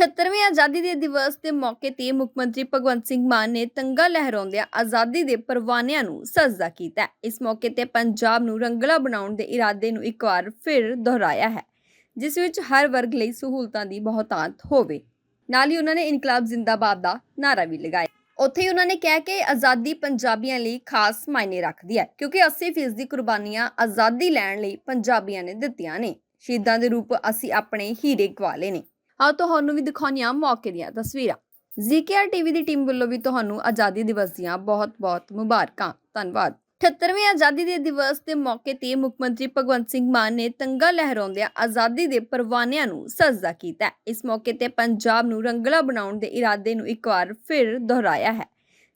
ਆਜ਼ਾਦੀ ਦੇ ਦਿਵਸ ਦੇ ਮੌਕੇ ਤੇ ਮੁੱਖ ਮੰਤਰੀ ਭਗਵੰਤ ਸਿੰਘ ਮਾਨ ਨੇ ਤੰਗਾ ਲਹਿਰਾਉਂਦਿਆਂ ਆਜ਼ਾਦੀ ਦੇ ਪਰਵਾਨਿਆਂ ਨੂੰ ਸਜਦਾ ਕੀਤਾ। ਇਸ ਮੌਕੇ ਤੇ ਪੰਜਾਬ ਨੂੰ ਰੰਗਲਾ ਬਣਾਉਣ ਦੇ ਇਰਾਦੇ ਨੂੰ ਇੱਕ ਵਾਰ ਫਿਰ ਦੁਹਰਾਇਆ ਹੈ, ਜਿਸ ਵਿੱਚ ਹਰ ਵਰਗ ਲਈ ਸਹੂਲਤਾਂ ਦੀ ਬਹੁਤਾਤ ਹੋਵੇ। ਨਾਲ ਹੀ ਉਹਨਾਂ ਨੇ ਇਨਕਲਾਬ ਜ਼ਿੰਦਾਬਾਦ ਦਾ ਨਾਰਾ ਵੀ ਲਗਾਇਆ। ਉੱਥੇ ਹੀ ਉਹਨਾਂ ਨੇ ਕਿਹਾ ਕਿ ਆਜ਼ਾਦੀ ਪੰਜਾਬੀਆਂ ਲਈ ਖਾਸ ਮਾਇਨੇ ਰੱਖਦੀ ਹੈ, ਕਿਉਂਕਿ 80% ਦੀ ਕੁਰਬਾਨੀਆਂ ਆਜ਼ਾਦੀ ਲੈਣ ਲਈ ਪੰਜਾਬੀਆਂ ਨੇ ਦਿੱਤੀਆਂ ਨੇ। ਸ਼ਹੀਦਾਂ ਦੇ ਰੂਪ ਅਸੀਂ ਆਪਣੇ ਹੀਰੇ ਗਵਾਲੇ ਨੇ। ਆਓ ਤੁਹਾਨੂੰ ਵੀ ਦਿਖਾਉਂਦੇ ਮੌਕੇ ਦੀਆਂ ਤਸਵੀਰਾਂ। ਜ਼ੀਕੇਆਰ ਟੀਵੀ ਦੀ ਟੀਮ ਵੱਲੋਂ ਵੀ ਤੁਹਾਨੂੰ ਆਜ਼ਾਦੀ ਦਿਵਸ ਦੀਆਂ ਬਹੁਤ-ਬਹੁਤ ਮੁਬਾਰਕਾਂ। ਧੰਨਵਾਦ। 78ਵੇਂ ਆਜ਼ਾਦੀ ਦੇ ਦਿਵਸ ਦੇ ਮੌਕੇ ਤੇ ਮੁੱਖ ਮੰਤਰੀ ਭਗਵੰਤ ਸਿੰਘ ਮਾਨ ਨੇ ਤੰਗਾ ਲਹਿਰਾਉਂਦਿਆਂ ਆਜ਼ਾਦੀ ਦੇ ਪਰਵਾਨਿਆਂ ਨੂੰ ਸਜਦਾ ਕੀਤਾ ਇਸ ਮੌਕੇ ਤੇ ਪੰਜਾਬ ਨੂੰ ਰੰਗਲਾ ਬਣਾਉਣ ਦੇ ਇਰਾਦੇ ਨੂੰ ਇੱਕ ਵਾਰ ਫਿਰ ਦੁਹਰਾਇਆ ਹੈ,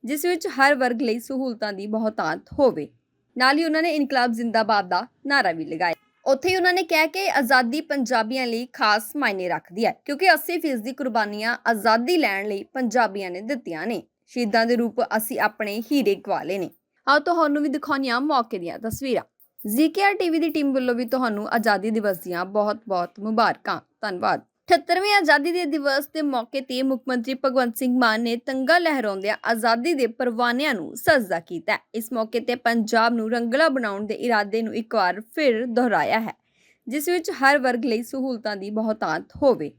ਜਿਸ ਵਿੱਚ ਹਰ ਵਰਗ ਲਈ ਸਹੂਲਤਾਂ ਦੀ ਬਹੁਤਾਤ ਹੋਵੇ। ਨਾਲ ਹੀ ਉਹਨਾਂ ਨੇ ਇਨਕਲਾਬ ਜ਼ਿੰਦਾਬਾਦ ਦਾ ਨਾਰਾ ਵੀ ਲਗਾਇਆ। ਉੱਥੇ ਹੀ ਉਹਨਾਂ ਨੇ ਕਿਹਾ ਕਿ ਆਜ਼ਾਦੀ ਪੰਜਾਬੀਆਂ ਲਈ ਖਾਸ ਮਾਇਨੇ ਰੱਖਦੀ ਹੈ, ਕਿਉਂਕਿ 80% ਦੀ ਕੁਰਬਾਨੀਆਂ ਆਜ਼ਾਦੀ ਲੈਣ ਲਈ ਪੰਜਾਬੀਆਂ ਨੇ ਦਿੱਤੀਆਂ ਨੇ। ਸ਼ਹੀਦਾਂ ਦੇ ਰੂਪ ਅਸੀਂ ਆਪਣੇ ਹੀਰੇ ਗਵਾਲੇ ਨੇ। ਆਓ ਤੁਹਾਨੂੰ ਵੀ ਦਿਖਾਉਂਦੇ ਮੌਕੇ ਦੀਆਂ ਤਸਵੀਰਾਂ। ਜ਼ੀਕੇਆਰ ਟੀਵੀ ਦੀ ਟੀਮ ਵੱਲੋਂ ਵੀ ਤੁਹਾਨੂੰ ਆਜ਼ਾਦੀ ਦਿਵਸ ਦੀਆਂ ਬਹੁਤ-ਬਹੁਤ ਮੁਬਾਰਕਾਂ। ਧੰਨਵਾਦ। 78ਵੇਂ ਆਜ਼ਾਦੀ ਦੇ ਦਿਵਸ ਦੇ ਮੌਕੇ ਤੇ ਮੁੱਖ ਮੰਤਰੀ ਭਗਵੰਤ ਸਿੰਘ ਮਾਨ ਨੇ ਤੰਗਾ ਲਹਿਰਾਉਂਦਿਆਂ ਆਜ਼ਾਦੀ ਦੇ ਪਰਵਾਨਿਆਂ ਨੂੰ ਸਜਦਾ ਕੀਤਾ ਇਸ ਮੌਕੇ ਤੇ ਪੰਜਾਬ ਨੂੰ ਰੰਗਲਾ ਬਣਾਉਣ ਦੇ ਇਰਾਦੇ ਨੂੰ ਇੱਕ ਵਾਰ ਫਿਰ ਦੁਹਰਾਇਆ ਹੈ, ਜਿਸ ਵਿੱਚ ਹਰ ਵਰਗ ਲਈ ਸਹੂਲਤਾਂ ਦੀ ਬਹੁਤਾਤ ਹੋਵੇ।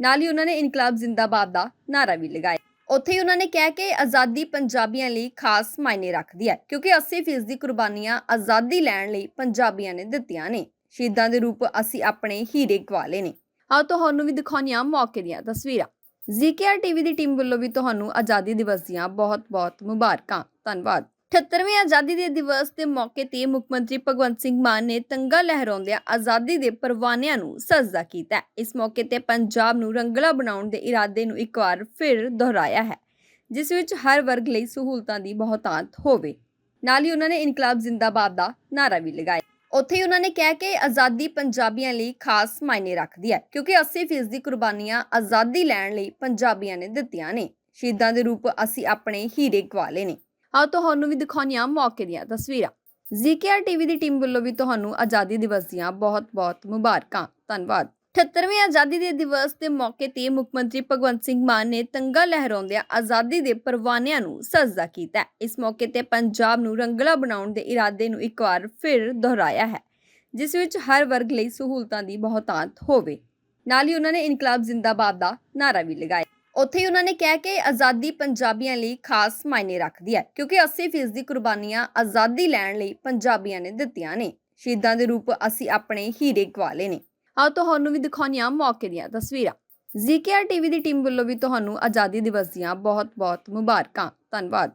ਨਾਲ ਹੀ ਉਹਨਾਂ ਨੇ ਇਨਕਲਾਬ ਜ਼ਿੰਦਾਬਾਦ ਦਾ ਨਾਰਾ ਵੀ ਲਗਾਇਆ। ਉੱਥੇ ਹੀ ਉਹਨਾਂ ਨੇ ਕਿਹਾ ਕਿ ਆਜ਼ਾਦੀ ਪੰਜਾਬੀਆਂ ਲਈ ਖਾਸ ਮਾਇਨੇ ਰੱਖਦੀ ਹੈ, ਕਿਉਂਕਿ 80% ਦੀ ਕੁਰਬਾਨੀਆਂ ਆਜ਼ਾਦੀ ਲੈਣ ਲਈ ਪੰਜਾਬੀਆਂ ਨੇ ਦਿੱਤੀਆਂ ਨੇ। ਸ਼ਹੀਦਾਂ ਦੇ ਰੂਪ ਅਸੀਂ ਆਪਣੇ ਹੀਰੇ ਗਵਾਲੇ ਨੇ। ਆਓ ਤੁਹਾਨੂੰ ਵੀ ਦਿਖਾਉਂਦੇ ਮੌਕੇ ਦੀਆਂ ਤਸਵੀਰਾਂ। ਜ਼ੀਕੇਆਰ ਟੀਵੀ ਦੀ ਟੀਮ ਵੱਲੋਂ ਵੀ ਤੁਹਾਨੂੰ ਆਜ਼ਾਦੀ ਦਿਵਸ ਦੀਆਂ ਬਹੁਤ-ਬਹੁਤ ਮੁਬਾਰਕਾਂ। ਧੰਨਵਾਦ। 78ਵੇਂ ਆਜ਼ਾਦੀ ਦੇ ਦਿਵਸ ਦੇ ਮੌਕੇ ਤੇ ਮੁੱਖ ਮੰਤਰੀ ਭਗਵੰਤ ਸਿੰਘ ਮਾਨ ਨੇ ਤੰਗਾ ਲਹਿਰਾਉਂਦਿਆਂ ਆਜ਼ਾਦੀ ਦੇ ਪਰਵਾਨਿਆਂ ਨੂੰ ਸਜ਼ਾ ਕੀਤਾ। ਇਸ ਮੌਕੇ ਤੇ ਪੰਜਾਬ ਨੂੰ ਰੰਗਲਾ ਬਣਾਉਣ ਦੇ ਇਰਾਦੇ ਨੂੰ ਇੱਕ ਵਾਰ ਫਿਰ ਦੁਹਰਾਇਆ ਹੈ, ਜਿਸ ਵਿੱਚ ਹਰ ਵਰਗ ਲਈ ਸਹੂਲਤਾਂ ਦੀ ਬਹੁਤਾਤ ਹੋਵੇ। ਨਾਲ ਹੀ ਉਹਨਾਂ ਨੇ ਇਨਕਲਾਬ ਜ਼ਿੰਦਾਬਾਦ ਦਾ ਨਾਰਾ ਵੀ ਲਗਾਇਆ। ਉੱਥੇ ਹੀ ਉਹਨਾਂ ਨੇ ਕਿਹਾ ਕਿ ਆਜ਼ਾਦੀ ਪੰਜਾਬੀਆਂ ਲਈ ਖਾਸ ਮਾਇਨੇ ਰੱਖਦੀ ਹੈ, ਕਿਉਂਕਿ 80% ਕੁਰਬਾਨੀਆਂ ਆਜ਼ਾਦੀ ਲੈਣ ਲਈ ਪੰਜਾਬੀਆਂ ਨੇ ਦਿੱਤੀਆਂ ਨੇ। ਸ਼ਹੀਦਾਂ ਦੇ ਰੂਪ ਅਸੀਂ ਆਪਣੇ ਹੀਰੇ ਗਵਾਲੇ ਨੇ। ਆਓ ਤੁਹਾਨੂੰ ਵੀ ਦਿਖਾਉਂਦੇ ਮੌਕੇ ਦੀਆਂ ਤਸਵੀਰਾਂ। ਜ਼ੀਕੇਆਰ ਟੀਵੀ ਦੀ ਟੀਮ ਵੱਲੋਂ ਵੀ ਤੁਹਾਨੂੰ ਆਜ਼ਾਦੀ ਦਿਵਸ ਦੀਆਂ ਬਹੁਤ-ਬਹੁਤ ਮੁਬਾਰਕਾਂ। ਧੰਨਵਾਦ। 78ਵੇਂ ਆਜ਼ਾਦੀ ਦੇ ਦਿਵਸ ਦੇ ਮੌਕੇ ਤੇ ਮੁੱਖ ਮੰਤਰੀ ਭਗਵੰਤ ਸਿੰਘ ਮਾਨ ਨੇ ਤੰਗਾ ਲਹਿਰਾਉਂਦਿਆਂ ਆਜ਼ਾਦੀ ਦੇ ਪਰਵਾਨਿਆਂ ਨੂੰ ਸਜਦਾ ਕੀਤਾ ਇਸ ਮੌਕੇ ਤੇ ਪੰਜਾਬ ਨੂੰ ਰੰਗਲਾ ਬਣਾਉਣ ਦੇ ਇਰਾਦੇ ਨੂੰ ਇੱਕ ਵਾਰ ਫਿਰ ਦੁਹਰਾਇਆ ਹੈ, ਜਿਸ ਵਿੱਚ ਹਰ ਵਰਗ ਲਈ ਸਹੂਲਤਾਂ ਦੀ ਬਹੁਤਾਤ ਹੋਵੇ। ਨਾਲ ਹੀ ਉਹਨਾਂ ਨੇ ਇਨਕਲਾਬ ਜ਼ਿੰਦਾਬਾਦ ਦਾ ਨਾਰਾ ਵੀ ਲਗਾਇਆ। ਉੱਥੇ ਹੀ ਉਹਨਾਂ ਨੇ ਕਿਹਾ ਕਿ ਆਜ਼ਾਦੀ ਪੰਜਾਬੀਆਂ ਲਈ ਖਾਸ ਮਾਇਨੇ ਰੱਖਦੀ ਹੈ, ਕਿਉਂਕਿ 80% ਦੀ ਕੁਰਬਾਨੀਆਂ ਆਜ਼ਾਦੀ ਲੈਣ ਲਈ ਪੰਜਾਬੀਆਂ ਨੇ ਦਿੱਤੀਆਂ ਨੇ। ਸ਼ਹੀਦਾਂ ਦੇ ਰੂਪ ਅਸੀਂ ਆਪਣੇ ਹੀਰੇ ਗਵਾਲੇ ਨੇ। ਆਓ ਤੁਹਾਨੂੰ ਵੀ ਦਿਖਾਉਂਦੇ ਮੌਕੇ ਦੀਆਂ ਤਸਵੀਰਾਂ। ਜ਼ੀਕੇਆਰ ਟੀਵੀ ਦੀ ਟੀਮ ਵੱਲੋਂ ਵੀ ਤੁਹਾਨੂੰ ਆਜ਼ਾਦੀ ਦਿਵਸ ਦੀਆਂ ਬਹੁਤ-ਬਹੁਤ ਮੁਬਾਰਕਾਂ। ਧੰਨਵਾਦ।